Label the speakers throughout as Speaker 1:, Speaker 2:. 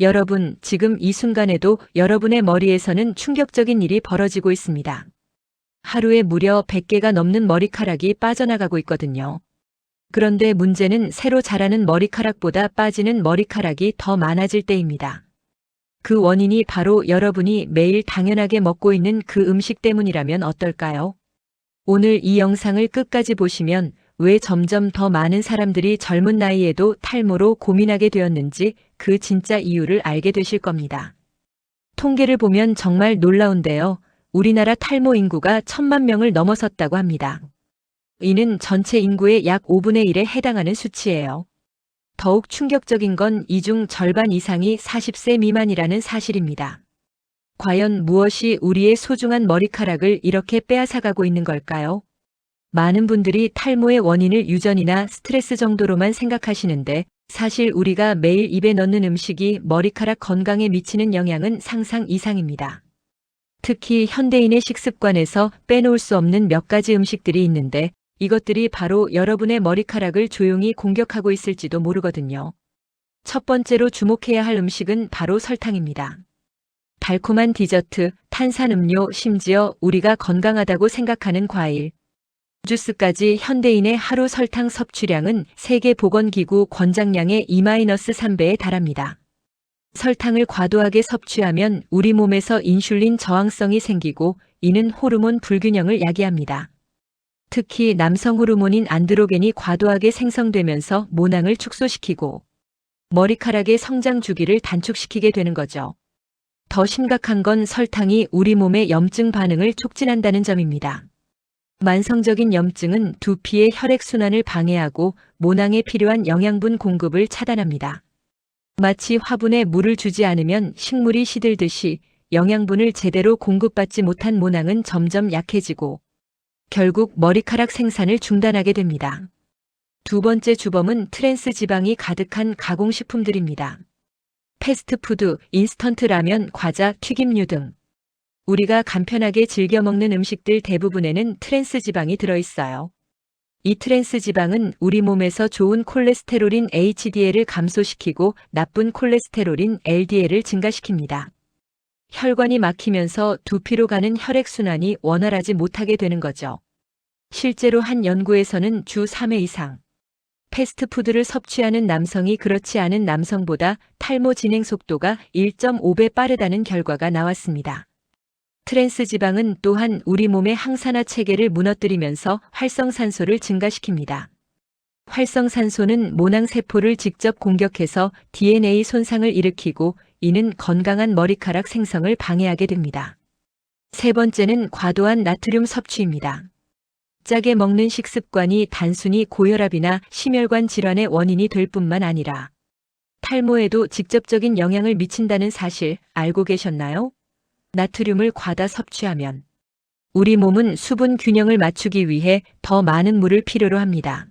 Speaker 1: 여러분, 지금 이 순간에도 여러분의 머리에서는 충격적인 일이 벌어지고 있습니다. 하루에 무려 100개가 넘는 머리카락이 빠져나가고 있거든요. 그런데 문제는 새로 자라는 머리카락보다 빠지는 머리카락이 더 많아질 때입니다. 그 원인이 바로 여러분이 매일 당연하게 먹고 있는 그 음식 때문이라면 어떨까요? 오늘 이 영상을 끝까지 보시면 왜 점점 더 많은 사람들이 젊은 나이에도 탈모로 고민하게 되었는지 그 진짜 이유를 알게 되실 겁니다. 통계를 보면 정말 놀라운데요. 우리나라 탈모 인구가 천만 명을 넘어섰다고 합니다. 이는 전체 인구의 약 5분의 1에 해당하는 수치예요. 더욱 충격적인 건 이 중 절반 이상이 40세 미만이라는 사실입니다. 과연 무엇이 우리의 소중한 머리카락을 이렇게 빼앗아가고 있는 걸까요? 많은 분들이 탈모의 원인을 유전이나 스트레스 정도로만 생각하시는데 사실 우리가 매일 입에 넣는 음식이 머리카락 건강에 미치는 영향은 상상 이상입니다. 특히 현대인의 식습관에서 빼놓을 수 없는 몇 가지 음식들이 있는데 이것들이 바로 여러분의 머리카락을 조용히 공격하고 있을지도 모르거든요. 첫 번째로 주목해야 할 음식은 바로 설탕입니다. 달콤한 디저트, 탄산음료, 심지어 우리가 건강하다고 생각하는 과일, 주스까지 현대인의 하루 설탕 섭취량은 세계보건기구 권장량의 2-3배에 달합니다. 설탕을 과도하게 섭취하면 우리 몸에서 인슐린 저항성이 생기고 이는 호르몬 불균형을 야기합니다. 특히 남성 호르몬인 안드로겐이 과도하게 생성되면서 모낭을 축소시키고 머리카락의 성장 주기를 단축시키게 되는 거죠. 더 심각한 건 설탕이 우리 몸의 염증 반응을 촉진한다는 점입니다. 만성적인 염증은 두피의 혈액순환을 방해하고 모낭에 필요한 영양분 공급을 차단합니다. 마치 화분에 물을 주지 않으면 식물이 시들듯이 영양분을 제대로 공급받지 못한 모낭은 점점 약해지고 결국 머리카락 생산을 중단하게 됩니다. 두 번째 주범은 트랜스 지방이 가득한 가공식품들입니다. 패스트푸드, 인스턴트 라면, 과자, 튀김류 등 우리가 간편하게 즐겨 먹는 음식들 대부분에는 트랜스 지방이 들어있어요. 이 트랜스 지방은 우리 몸에서 좋은 콜레스테롤인 HDL을 감소시키고 나쁜 콜레스테롤인 LDL을 증가시킵니다. 혈관이 막히면서 두피로 가는 혈액순환이 원활하지 못하게 되는 거죠. 실제로 한 연구에서는 주 3회 이상 패스트푸드를 섭취하는 남성이 그렇지 않은 남성보다 탈모 진행 속도가 1.5배 빠르다는 결과가 나왔습니다. 트랜스 지방은 또한 우리 몸의 항산화 체계를 무너뜨리면서 활성산소를 증가시킵니다. 활성산소는 모낭세포를 직접 공격해서 DNA 손상을 일으키고 이는 건강한 머리카락 생성을 방해하게 됩니다. 세 번째는 과도한 나트륨 섭취입니다. 짜게 먹는 식습관이 단순히 고혈압이나 심혈관 질환의 원인이 될 뿐만 아니라 탈모에도 직접적인 영향을 미친다는 사실 알고 계셨나요? 나트륨을 과다 섭취하면 우리 몸은 수분 균형을 맞추기 위해 더 많은 물을 필요로 합니다.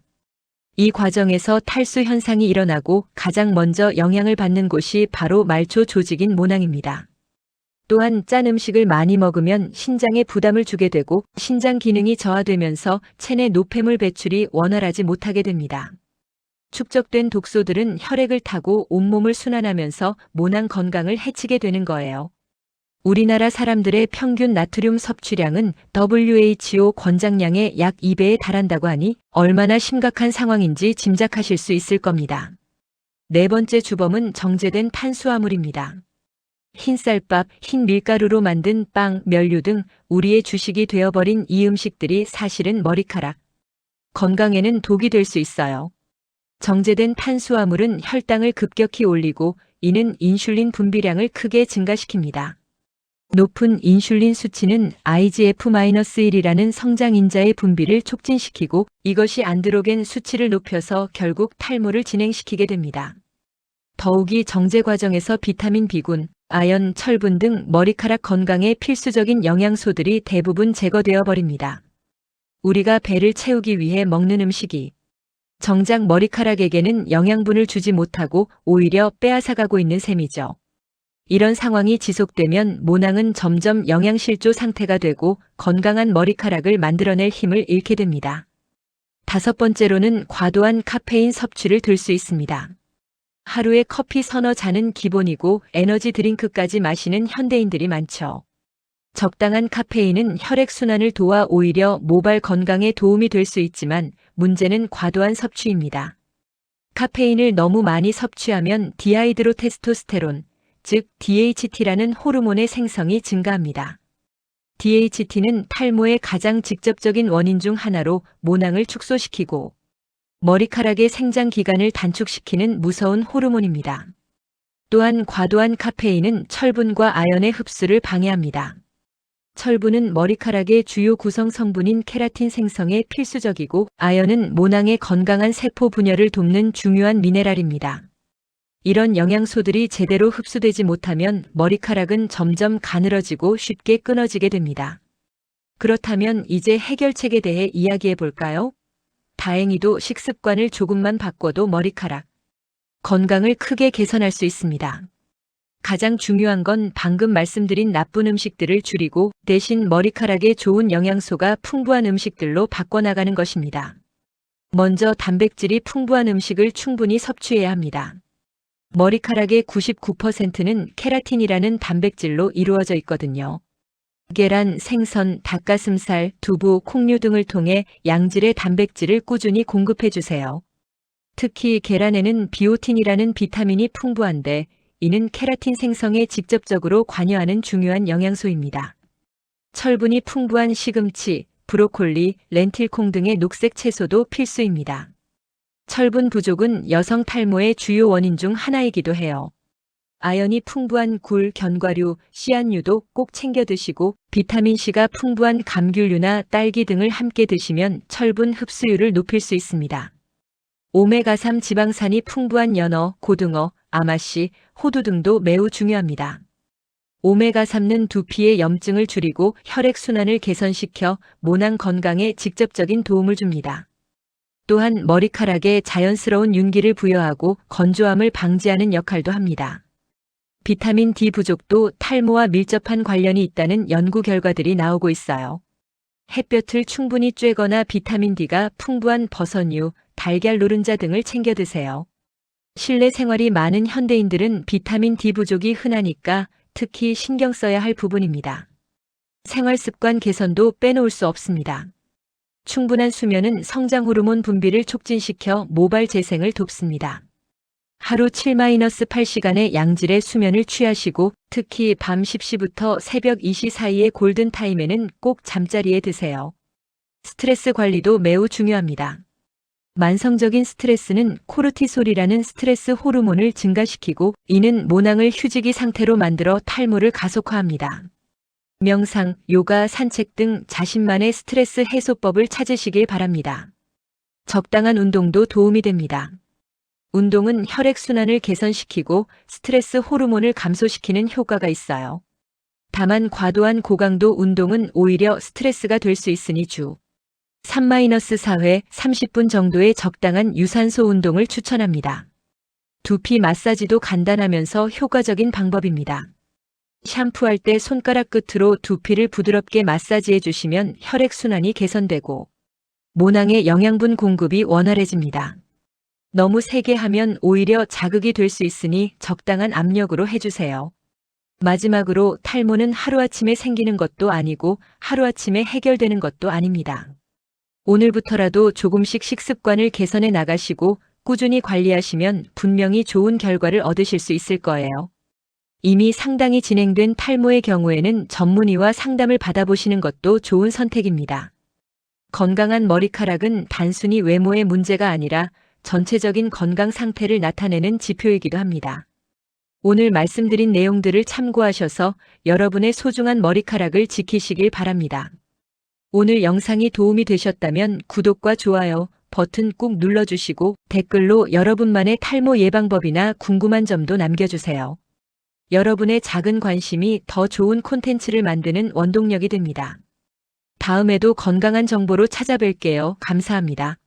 Speaker 1: 이 과정에서 탈수 현상이 일어나고 가장 먼저 영향을 받는 곳이 바로 말초 조직인 모낭입니다. 또한 짠 음식을 많이 먹으면 신장에 부담을 주게 되고 신장 기능이 저하되면서 체내 노폐물 배출이 원활하지 못하게 됩니다. 축적된 독소들은 혈액을 타고 온몸을 순환하면서 모낭 건강을 해치게 되는 거예요. 우리나라 사람들의 평균 나트륨 섭취량은 WHO 권장량의 약 2배에 달한다고 하니 얼마나 심각한 상황인지 짐작하실 수 있을 겁니다. 네 번째 주범은 정제된 탄수화물입니다. 흰쌀밥, 흰 밀가루로 만든 빵, 면류 등 우리의 주식이 되어버린 이 음식들이 사실은 머리카락, 건강에는 독이 될 수 있어요. 정제된 탄수화물은 혈당을 급격히 올리고 이는 인슐린 분비량을 크게 증가시킵니다. 높은 인슐린 수치는 IGF-1이라는 성장인자의 분비를 촉진시키고 이것이 안드로겐 수치를 높여서 결국 탈모를 진행시키게 됩니다. 더욱이 정제 과정에서 비타민 B군, 아연, 철분 등 머리카락 건강에 필수적인 영양소들이 대부분 제거되어 버립니다. 우리가 배를 채우기 위해 먹는 음식이 정작 머리카락에게는 영양분을 주지 못하고 오히려 빼앗아가고 있는 셈이죠. 이런 상황이 지속되면 모낭은 점점 영양실조 상태가 되고 건강한 머리카락을 만들어낼 힘을 잃게 됩니다. 다섯 번째로는 과도한 카페인 섭취를 들 수 있습니다. 하루에 커피 서너 잔은 기본이고 에너지 드링크까지 마시는 현대인들이 많죠. 적당한 카페인은 혈액순환을 도와 오히려 모발 건강에 도움이 될 수 있지만 문제는 과도한 섭취입니다. 카페인을 너무 많이 섭취하면 디하이드로 테스토스테론, 즉 DHT라는 호르몬의 생성이 증가합니다. DHT는 탈모의 가장 직접적인 원인 중 하나로 모낭을 축소시키고 머리카락의 생장 기간을 단축시키는 무서운 호르몬입니다. 또한 과도한 카페인은 철분과 아연의 흡수를 방해합니다. 철분은 머리카락의 주요 구성 성분인 케라틴 생성에 필수적이고 아연은 모낭의 건강한 세포 분열을 돕는 중요한 미네랄입니다. 이런 영양소들이 제대로 흡수되지 못하면 머리카락은 점점 가늘어지고 쉽게 끊어지게 됩니다. 그렇다면 이제 해결책에 대해 이야기해 볼까요? 다행히도 식습관을 조금만 바꿔도 머리카락 건강을 크게 개선할 수 있습니다. 가장 중요한 건 방금 말씀드린 나쁜 음식들을 줄이고 대신 머리카락에 좋은 영양소가 풍부한 음식들로 바꿔나가는 것입니다. 먼저 단백질이 풍부한 음식을 충분히 섭취해야 합니다. 머리카락의 99%는 케라틴이라는 단백질로 이루어져 있거든요. 계란, 생선, 닭가슴살, 두부, 콩류 등을 통해 양질의 단백질을 꾸준히 공급해 주세요. 특히 계란에는 비오틴이라는 비타민이 풍부한데 이는 케라틴 생성에 직접적으로 관여하는 중요한 영양소입니다. 철분이 풍부한 시금치, 브로콜리, 렌틸콩 등의 녹색 채소도 필수입니다. 철분 부족은 여성 탈모의 주요 원인 중 하나이기도 해요. 아연이 풍부한 굴, 견과류, 씨앗류도 꼭 챙겨 드시고 비타민C가 풍부한 감귤류나 딸기 등을 함께 드시면 철분 흡수율을 높일 수 있습니다. 오메가3 지방산이 풍부한 연어, 고등어, 아마씨, 호두 등도 매우 중요합니다. 오메가3는 두피의 염증을 줄이고 혈액순환을 개선시켜 모낭 건강에 직접적인 도움을 줍니다. 또한 머리카락에 자연스러운 윤기를 부여하고 건조함을 방지하는 역할도 합니다. 비타민 D 부족도 탈모와 밀접한 관련이 있다는 연구 결과들이 나오고 있어요. 햇볕을 충분히 쬐거나 비타민 D가 풍부한 버섯류, 달걀 노른자 등을 챙겨 드세요. 실내 생활이 많은 현대인들은 비타민 D 부족이 흔하니까 특히 신경 써야 할 부분입니다. 생활 습관 개선도 빼놓을 수 없습니다. 충분한 수면은 성장 호르몬 분비를 촉진시켜 모발 재생을 돕습니다. 하루 7-8시간의 양질의 수면을 취하시고 특히 밤 10시부터 새벽 2시 사이의 골든타임에는 꼭 잠자리에 드세요. 스트레스 관리도 매우 중요합니다. 만성적인 스트레스는 코르티솔이라는 스트레스 호르몬을 증가시키고 이는 모낭을 휴지기 상태로 만들어 탈모를 가속화합니다. 명상, 요가, 산책 등 자신만의 스트레스 해소법을 찾으시길 바랍니다. 적당한 운동도 도움이 됩니다. 운동은 혈액순환을 개선시키고 스트레스 호르몬을 감소시키는 효과가 있어요. 다만 과도한 고강도 운동은 오히려 스트레스가 될 수 있으니 주 3-4회 30분 정도의 적당한 유산소 운동을 추천합니다. 두피 마사지도 간단하면서 효과적인 방법입니다. 샴푸할 때 손가락 끝으로 두피를 부드럽게 마사지해 주시면 혈액순환이 개선되고 모낭의 영양분 공급이 원활해집니다. 너무 세게 하면 오히려 자극이 될 수 있으니 적당한 압력으로 해주세요. 마지막으로 탈모는 하루아침에 생기는 것도 아니고 하루아침에 해결되는 것도 아닙니다. 오늘부터라도 조금씩 식습관을 개선해 나가시고 꾸준히 관리하시면 분명히 좋은 결과를 얻으실 수 있을 거예요. 이미 상당히 진행된 탈모의 경우에는 전문의와 상담을 받아보시는 것도 좋은 선택입니다. 건강한 머리카락은 단순히 외모의 문제가 아니라 전체적인 건강 상태를 나타내는 지표이기도 합니다. 오늘 말씀드린 내용들을 참고하셔서 여러분의 소중한 머리카락을 지키시길 바랍니다. 오늘 영상이 도움이 되셨다면 구독과 좋아요 버튼 꾹 눌러주시고 댓글로 여러분만의 탈모 예방법이나 궁금한 점도 남겨주세요. 여러분의 작은 관심이 더 좋은 콘텐츠를 만드는 원동력이 됩니다. 다음에도 건강한 정보로 찾아뵐게요. 감사합니다.